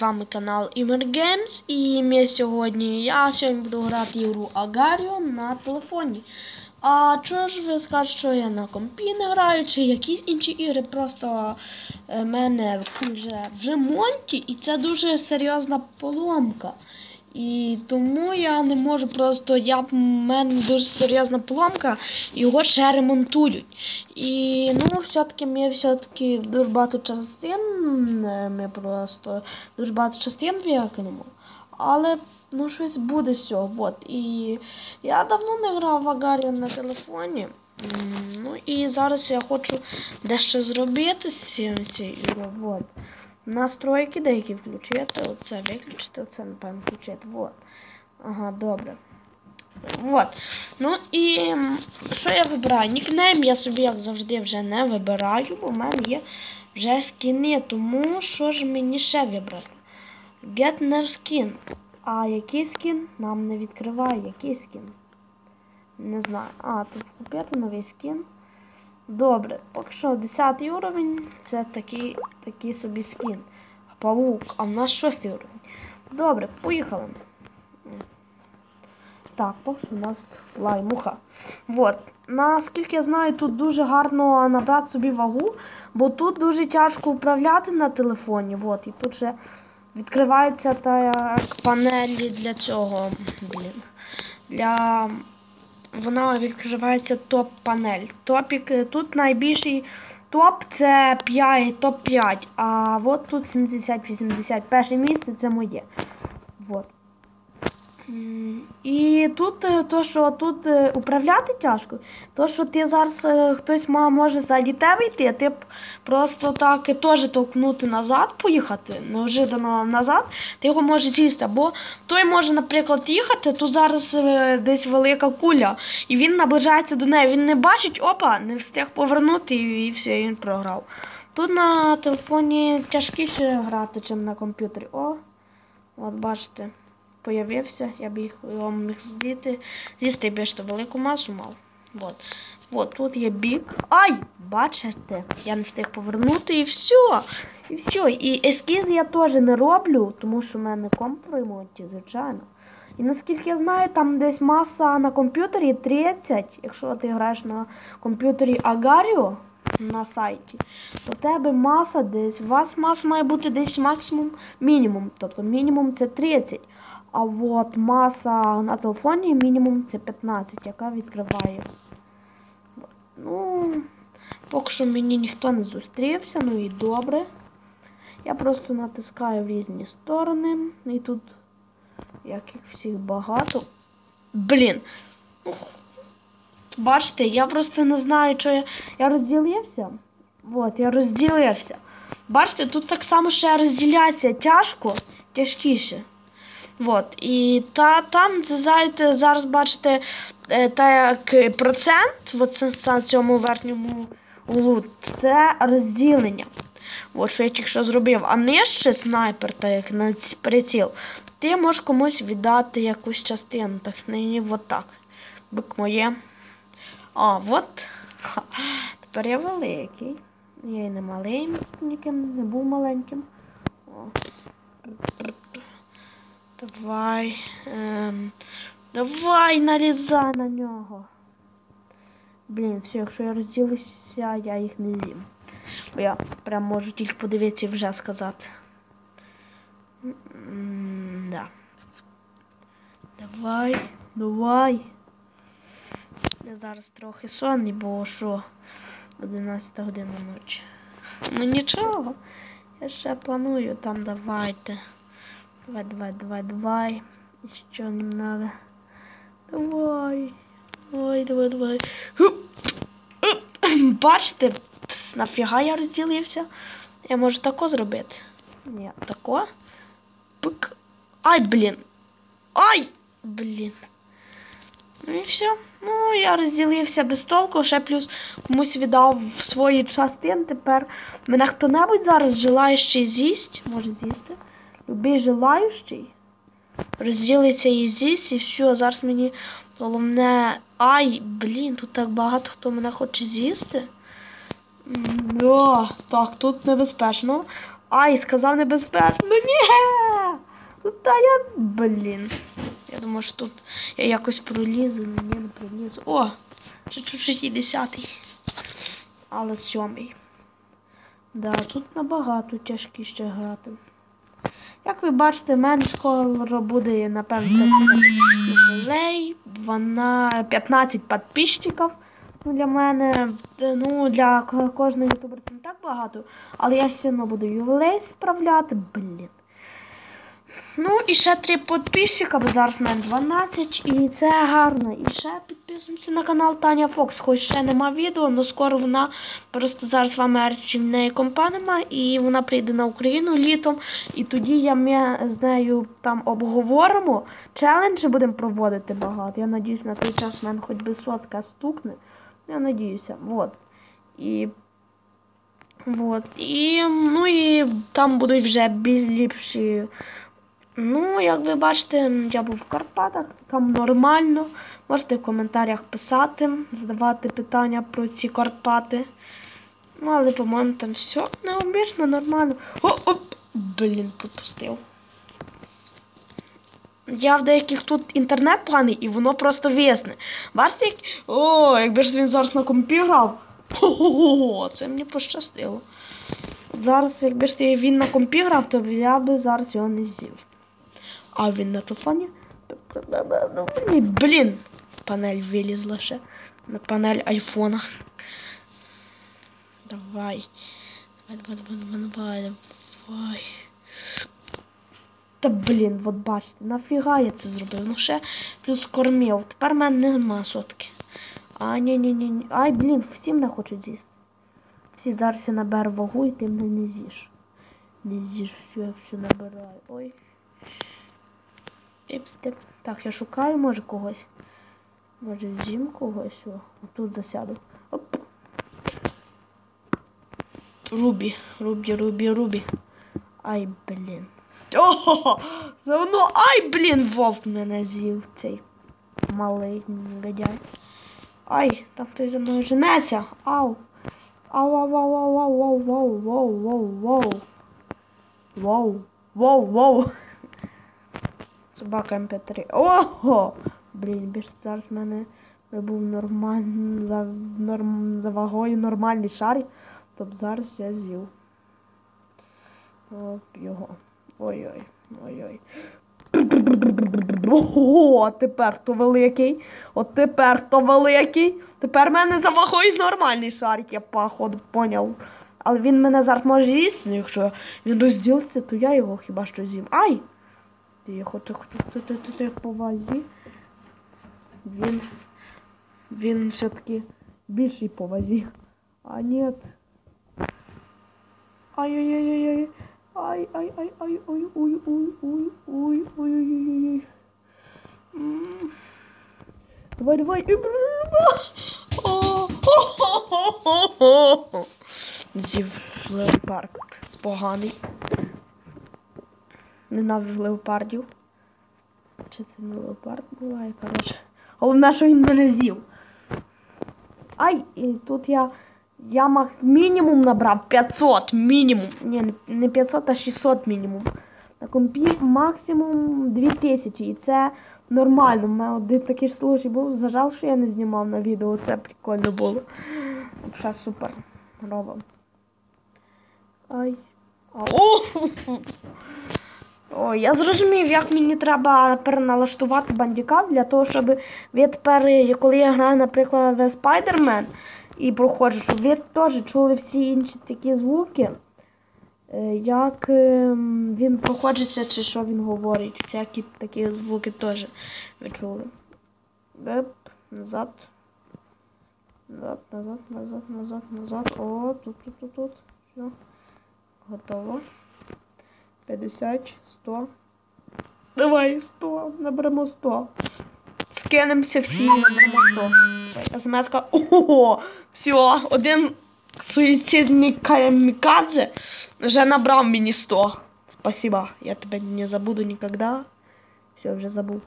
З вами канал Imer Games і ми сьогодні, я сьогодні буду грати ігру Агаріо на телефоні. А чого ж ви скажете, що я на компі не граю, чи якісь інші ігри, просто в мене вже в ремонті і це дуже серйозна поломка. І тому я не можу просто, я в мене дуже серйозна поломка, його ще ремонтують. І ну, все-таки ми все-таки дуже багато частин, е, ми просто дуже багато частин викинемо. Але ну щось буде з цього. Вот. І я давно не грав в Агаріон на телефоні. Ну і зараз я хочу дещо зробити з цією. Вот. Настройки деякі включити, оце виключити, оце, напевно, включити. Вот. Ага, добре. Вот. Ну і що я вибираю? Нікнейм я собі, як завжди, вже не вибираю, бо в мене є вже скіни. Тому що ж мені ще вибрати? Get new skin. А який скін? Нам не відкриває. Який скін? Не знаю. А, тут купити новий скін. Добре, поки що 10 уровень це такий, такий собі скін. Павук, а в нас 6 уровень. Добре, поїхали. Так, поки що у нас лаймуха. Вот. Наскільки я знаю, тут дуже гарно набрати собі вагу, бо тут дуже тяжко управляти на телефоні. Вот. І тут ще відкривається так панелі для цього. Блін. Для вона відкривається топ-панель. Топік, е, тут найбільший топ це 5, топ-5, а от тут 70-80. Перше місце це моє. Вот. І тут е, то, що тут е, управляти тяжко, то, що ти зараз е, хтось може ззаді тебе йти, а ти просто так теж толкнути назад, поїхати, неожиданно назад, ти його можеш з'їсти. Бо той може, наприклад, їхати, тут зараз десь велика куля, і він наближається до неї. Він не бачить, опа, не встиг повернути, і все, він програв. Тут на телефоні тяжкіше грати, ніж на комп'ютері. О, от бачите появився, я б їх його міг з'їсти, з'їсти більш то велику масу мав. Вот. Вот, тут є бік. Ай! Бачите, я не встиг повернути і все. І все. І ескіз я теж не роблю, тому що в мене комп в звичайно. І наскільки я знаю, там десь маса на комп'ютері 30, якщо ти граєш на комп'ютері Agario на сайті, то в тебе маса десь, у вас маса має бути десь максимум мінімум. Тобто мінімум це 30. А от маса на телефоні мінімум це 15, яка відкриває. Ну, поки що мені ніхто не зустрівся, ну і добре. Я просто натискаю в різні сторони. І тут, як їх всіх багато. Блін. Ну, Бачите, я просто не знаю, що я. Я розділився. От, я розділився. Бачите, тут так само ще розділятися тяжко, тяжкіше. Вот. І та, там зайдете, зараз бачите е, так, процент от на цьому верхньому углу, це розділення. От що я тільки що зробив. А нижче снайпер, так як на приціл, ти можеш комусь віддати якусь частину. Так нині от так. Бик моє. А, от. Ха. Тепер я великий. Я і не маленьким, не був маленьким. О. Давай. Ем, давай нарізай на нього. Блін, все, якщо я розділюся, я їх не з'їм. Бо я прям можу тільки подивитися і вже сказати. М, Да. Давай, давай. Я зараз трохи сонний, бо що 11 година ночі. Ну нічого. Я ще планую там давайте. Давай, давай, давай, давай. Еще немного. Давай. Ой, давай, давай. Бачите, нафіга я розділився. Я можу тако зробити. Ні, тако. Пик. Ай, блін. Ай! Блін. Ну і все. Ну, я розділився без толку, ще плюс комусь віддав свої частини. Тепер мене хто-небудь зараз желаючий з'їсть. Може з'їсти. Любий желаючий. Розділиться і з'їсть, і все. Зараз мені головне. Ай, блін, тут так багато хто мене хоче з'їсти. О, так, тут небезпечно. Ай, сказав небезпечно. Ні! Ну та я. Блін. Я думаю, що тут я якось пролізу, ні, не пролізу. О! Ще чуть-чуть і десятий. Але сьомий. Да, тут набагато тяжкіше грати. Як ви бачите, в мене скоро буде, напевно, ювілей, вона 15 підписчиків. Ну, для мене, ну, для ко- кожного ютубера це не так багато, але я все одно буду ювілей справляти, блін. Ну, і ще три підписчика, бо зараз в мене 12, і це гарно. І ще підписуємося на канал Таня Фокс. Хоч ще нема відео, але скоро вона просто зараз в Америці в неї компа нема, і вона прийде на Україну літом. І тоді я ми з нею там обговоримо. Челенджі будемо проводити багато. Я надіюсь, на той час в мене хоч би сотка стукне. Я надіюся. Вот. І Вот. І, ну і там будуть вже більш ліпші. Ну, як ви бачите, я був в Карпатах, там нормально. Можете в коментарях писати, задавати питання про ці Карпати. Ну, але, по-моєму, там все необічно, нормально. О, оп! Блін, пропустив. Я в деяких тут інтернет поганий, і воно просто висне. Бачите, як. О, якби ж він зараз на компі грав. Ого, це мені пощастило. Зараз, якби ж він на компі грав, то я би зараз його не з'їв. А він на телефоні. Блін, панель вилізла ще. На панель айфона. Давай. Давай, давай, давай, давай, давай. Та блін, от бачите, нафіга я це зробив? Ну ще плюс кормів. Тепер в мене нема сотки. А, ні, ні, ні, ні. Ай, блін, всі мене хочуть з'їсти. Всі зараз я наберу вагу і ти мене не з'їш. Не з'їш, все, все набираю. Ой. Так, я шукаю, може когось. Може з'їм когось. О, тут засяду. Оп. Рубі, Рубі, Рубі, Рубі. Ай, блін. О, заодно, ай, блін, вовк мене з'їв цей малий негодяй. Ай, там хтось за мною женеться. Ау. Ау, ау, ау, ау, ау, ау, ау, воу, воу, воу. Воу, воу, воу. Собака МП3. Ого! Блін, більш зараз в мене був нормальний за, норм, за вагою нормальний шар, то б зараз я з'їв. Оп, його. Ой-ой, ой-ой. Ого, тепер то великий. От тепер то великий. Тепер в мене за вагою нормальний шарик, я походу поняв. Але він мене зараз може з'їсти, ну якщо він розділиться, то я його хіба що з'їм. Ай! Тихо, тихо, тихо, тихо, тихо, тихо, по вазі. Він. Він все-таки більший по вазі. А нет. Ай-яй-яй-яй-яй. Ай, ай, ай, ай, ой, ой, ой, ой, ой, ой, ой, ой, ой. Давай, давай. І, бля, О, хо-хо-хо-хо-хо. Зів леопард. Поганий. Ненавиджу леопардів. Чи це не леопард буває, коротше. Головне, що він мене з'їв. Ай, і тут я. Я мінімум набрав 500 мінімум. Ні, не- не 500, а 600 мінімум. На компі максимум 2000. І це нормально. У мене один такий случай був. Зажал, що я не знімав на відео. Це прикольно було. Ще супер. Робимо. Ай. А, О! Я зрозумів, як мені треба переналаштувати бандікап для того, щоб ви тепер, коли я граю, наприклад, The Spider-Man і проходжу, щоб ви теж чули всі інші такі звуки, е, як ем, він проходиться чи що він говорить. Всякі такі звуки теж ви чули. Беп, назад. Назад, назад, назад, назад, назад. О, тут, тут, тут, тут. Все. Готово. 50, 100. Давай 100, наберемо 100. Скинемося всі, наберемо 100. СМС-ка. Ого! Все, один суїцидний камікадзе вже набрав мені 100. Спасибо, я тебе не забуду никогда. Все, вже забув.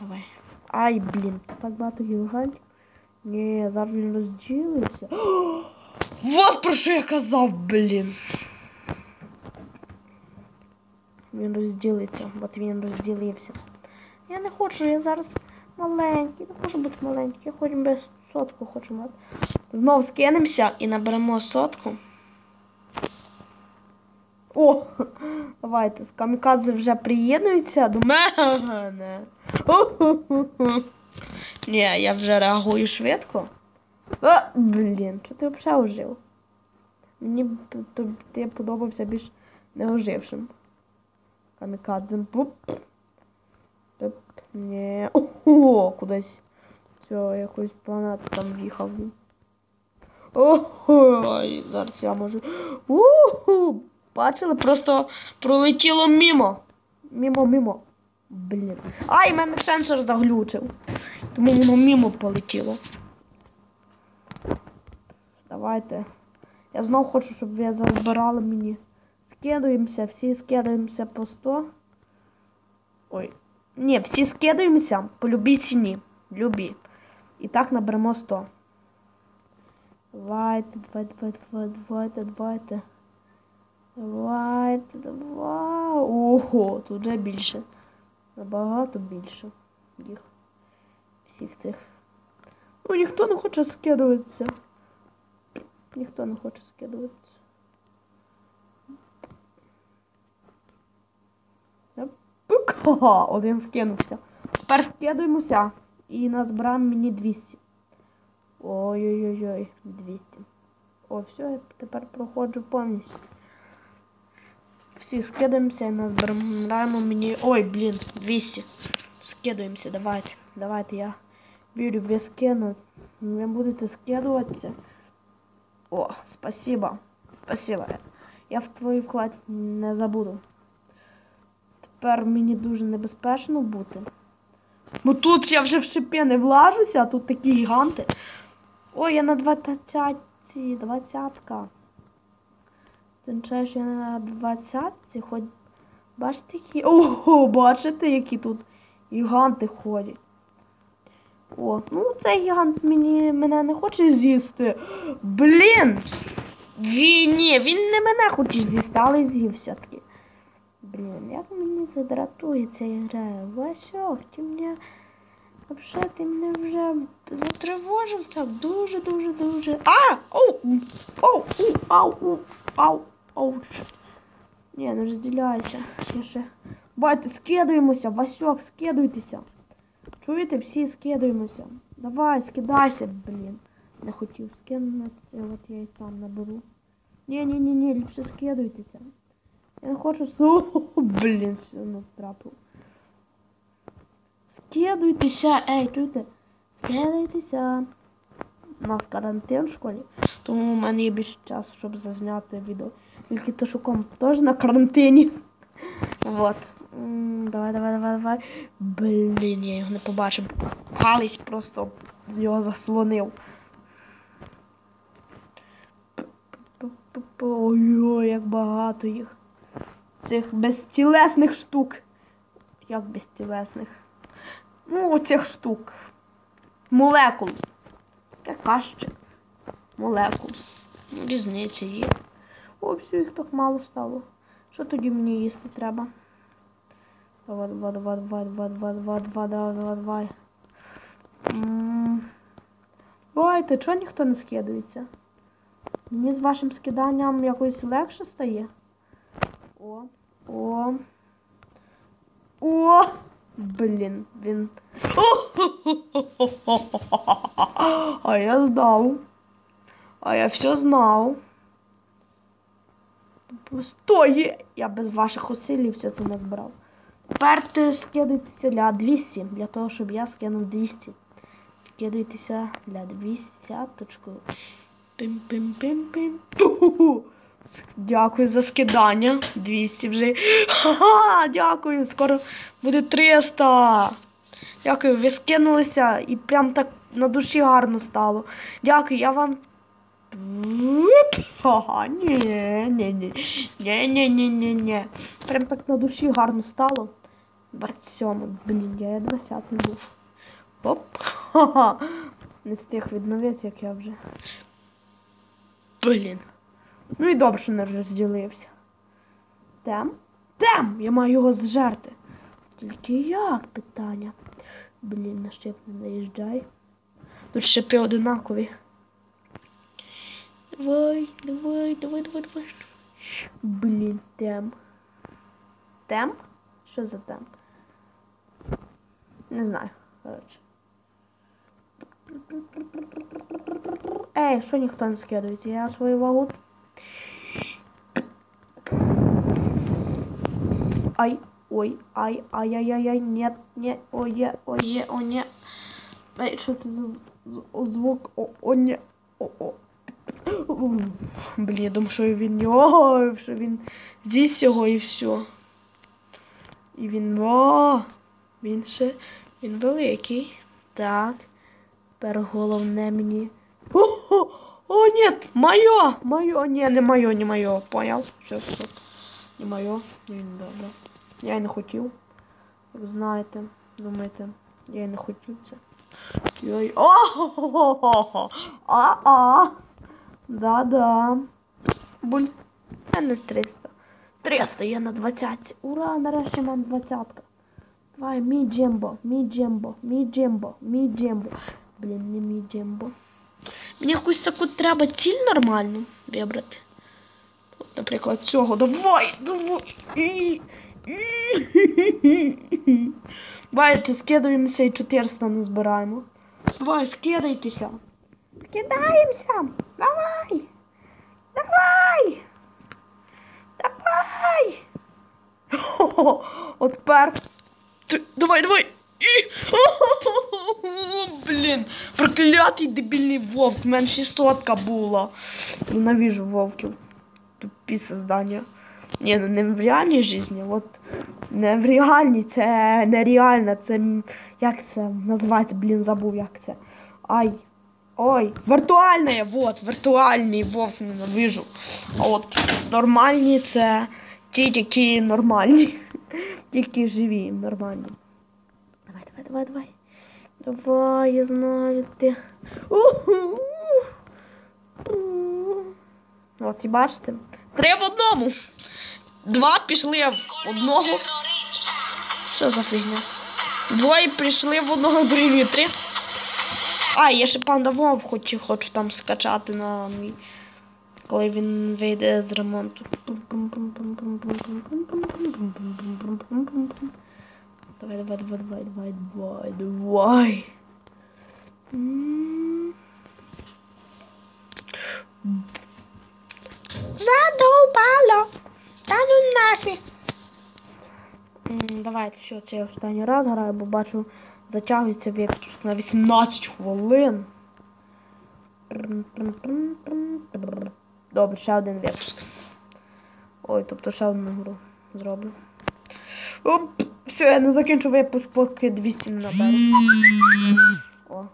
Давай. Ай, блін, так багато гігантів. Ні, зараз він розділиться. Вот про що я казав, блін. Він розділиться. От він розділився. Я не хочу, я зараз маленький, не хочу бути маленький, я хочу без сотку хочу мати. Знов скинемося і наберемо сотку. О! Давайте, з камікадзе вже приєднується до мене. Ні, я вже реагую швидко. А, блін, що ти взагалі ожив? Мені ти подобався більш неожившим. Туп. Ні. Ого, кудись. Все, якусь планету там в'їхав. Ой, зараз я можу. Уху! Бачили? Просто пролетіло мімо. Мімо, мімо. Блін. Ай, мене сенсор заглючив. Тому воно мімо полетіло. Давайте. Я знов хочу, щоб ви зазбирали мені. Скидуємося, всі скидаємося по 100. Ой. Ні, всі скидаємося по любій ціні. Любі. І так наберемо 100. Давайте, давайте, давайте, давайте, давайте, давайте. Давайте, давай. Ого, тут вже більше. Набагато більше їх. Всіх цих. Ну, ніхто не хоче скидуватися. Ніхто не хоче скидуватися. Ха-ха, один скинувся. Тепер скидуємося і назбираємо мені 200. Ой-ой-ой, 200. О, все, я тепер проходжу повністю. Всі скидаємося і назбираємо мені. Ой, блін, 200. Скидуємося, давайте. Давайте я вірю, ви скину. Ви будете скидуватися. О, спасибо. Спасибо. Я в твій вклад не забуду. Тепер мені дуже небезпечно бути. Бо тут я вже в шипи не влажуся, а тут такі гіганти. Ой, я на 20 двадцятка. Це що я на 20 хоч. Бачите, які. Ого, бачите, які тут гіганти ходять. О, ну цей гігант мені мене не хоче з'їсти. Блін! Він, ні, він не мене хоче з'їсти, але з'їв все-таки. Блін, як мені це дратує ця гра. Васьок, ти мене. Вообще, ти мене вже затривожив так дуже, дуже, дуже. А! Оу! Оу! Оу! Ау! Оу! Ау! Оу! Ні, не розділяйся. Я ще. Байте, скидуємося, Васьок, скидуйтеся. Чуєте, всі скидуємося. Давай, скидайся, блін. Не хотів скинутися, от я і сам наберу. Ні, ні, ні, ні, ліпше скидуйтеся. Я не хочу с- Блін, все ну, трапив. Скидуйтеся, ей, чуєте? Скидуйтеся. У нас карантин в школі, тому у мене є більше часу, щоб зазняти відео. Тільки то, що комп теж на карантині. Вот. Давай, давай, давай, давай. Блін, я його не побачив. Палець просто його заслонив. Ой-ой, як багато їх. Цих безтілесних штук. Як безтілесних? Ну, оцих штук. Молекул. Ще? Молекул. Ну, Різниця є. О, все, їх так мало стало. Що тоді мені їсти треба? Давай, давай, давай, давай, давай, давай, давай, давай, давай, давай, давай. М. Давайте, чого ніхто не скидається? Мені з вашим скиданням якось легше стає. О, о. О! Блін, він. А я знав. А я все знав. Стой! Я без ваших усилій все це назбирав. Тепер ти скидайтеся для 200, для того, щоб я скинув 200. Скидайтеся для 200. Пим-пим-пим-пим. Дякую за скидання. 200 вже. Ха-ха, дякую. Скоро буде 300. Дякую, ви скинулися і прям так на душі гарно стало. Дякую, я вам. Ага, ні, ні, ні. Ні, ні, ні, ні, ні. Прям так на душі гарно стало. 27, блін, я 20 був. Оп. Ха-ха. Не встиг відновитися, як я вже. Блін. Ну і добре, що не розділився. Тем. Тем! Я маю його зжерти. Тільки як питання? Блін, на щеп не наїжджай. Тут щепи одинакові. Давай, давай, давай, давай, давай. Блін, тем. Тем? Що за тем? Не знаю, коротше. Ей, що ніхто не скидується? Я свою вагу. Ай, ой, ай, ай, ай, ай, ай, нет, нет, ой, є, ой, є, о, ні. Ей, що це за звук? О, о, ні, о, о. Блін, я думав, що він його, що він здесь його і все. І він, о, він ще, він великий. Так. Тепер головне мені. О, о, о, нет, моє, моє, ні, не моє, не моє, понял? Все, стоп. Не моє, він добре. Я й не хотів. Як знаєте, думаєте, я й не хотів це. Йой. О! А-а! Да-да. Буль. Я не 300. 300, я на 20. Ура, нарешті мам 20. Давай, мій джембо, мій джембо, мій джембо, мій джембо. Блін, не мій джембо. Мені якусь таку треба ціль нормальну вибрати. От, наприклад, цього. Давай, давай. І, Давайте скидаємося і 400 не збираємо. Давай, скидайтеся. Скидаємося. Давай. Давай. Давай. Хо-хо. От тепер. Ти- Давай, давай. І... Блін, проклятий дебільний вовк. У мене 600 була. Ненавижу вовків. Тупі создання. Ні, ну не в реальній житті, от не в реальній, це нереально, це як це називається, блін, забув, як це. Ай. Ой, віртуальне, вот, віртуальний вовк ненавижу. А от нормальні це ті, які нормальні. Тільки живі, нормальні. Давай, давай, давай, давай. Давай, я знаю, ти. От і бачите. Три в одному. Два пішли в одного. Що за фігня? Двоє прийшли в одного другий три. А, я ще панда Вов хочу, хочу там скачати на мій. Коли він вийде з ремонту. Давай, давай, давай, давай, давай, давай, давай. М. Задовбало. Та ну нафіг. Давайте все, це я останній раз граю, бо бачу, затягується випуск на 18 хвилин. Добре, ще один випуск. Ой, тобто ще одну гру зроблю. Оп, все, я не закінчу випуск, поки 200 не наберу. О.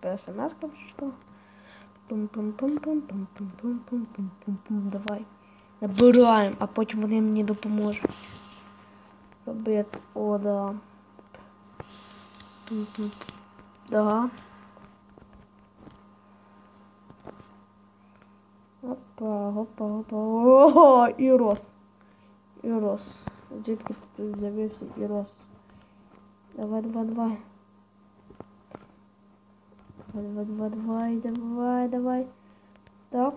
ПСМС що? Пум-пум-пум-пум-пум-пум-пум-пум-пум. Давай. Набираємо, а потім вони мені допоможуть. Робити. О, да. Пум-пум. Да. Опа, опа, опа. Ого, і рос. І рос. Звідки ти тут з'явився і рос. Давай, давай, давай. Давай, давай, давай, давай, давай. Так,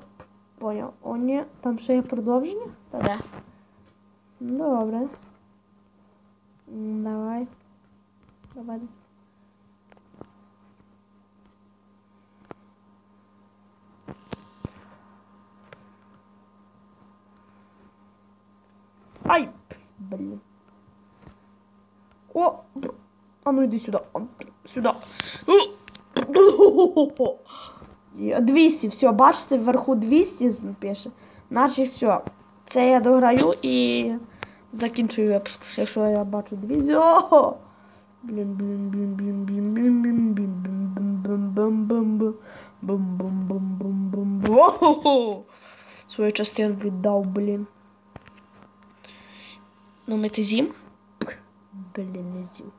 понял. О, ні, там ще є продовження? Та де? Добре. Давай. Давай. Ай! Блин. О! А ну иди сюда. Сюда. Є 200, все, бачите, вверху 200 напише. Значить все. Це я дограю і закінчую випуск. Якщо я бачу 200. О! Блін, блін, блін, блін, блін, блін, блін, блін, блін, блін, бум, бум, бум, бум, бум, бум, бум, бум, бум. О-хо-хо! Свою частину віддав, блін. Ну, ми ти зім? Блін, не зім.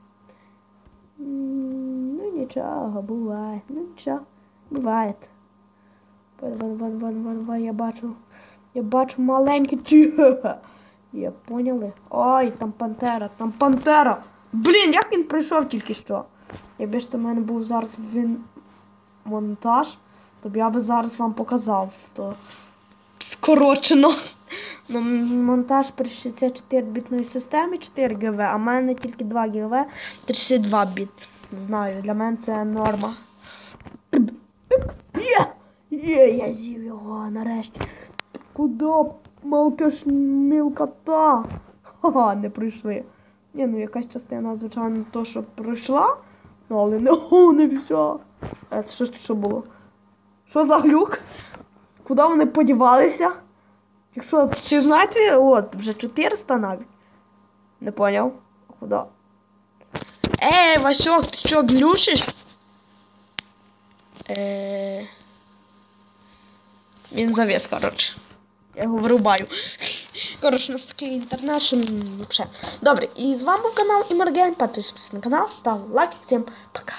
Нічого, буває. Ну нічого, буває. Давай, давай, давай, давай, давай, давай, я бачу. Я бачу маленький ті. Є, поняли? Ой, там пантера, там пантера. Блін, як він прийшов тільки що? Якби ж в мене був зараз він монтаж, то б я би зараз вам показав. То скорочено. Ну, монтаж при 64-бітної системі 4 ГВ, а в мене тільки 2 ГВ 32 біт. Не знаю, для мене це норма. Є! Є, я з'їв його нарешті. Куда малкаш мілкота? Ха-ха, не прийшли. Ні, ну якась частина, звичайно, то, що пройшла, ну але не, о, не вся. А це що, що було? Що за глюк? Куди вони подівалися? Якщо чи знаєте, от, вже 400 навіть. Не поняв? Куди? Ей, Васек, ты що, глючишь? Эээ... Минзавес, короче. Я його вирубаю. Коротше, у нас такий інтернет, що м, взагалі. Добре, і з вами був канал Імерген. Підписуйтесь на канал, ставте лайк. Всім пока.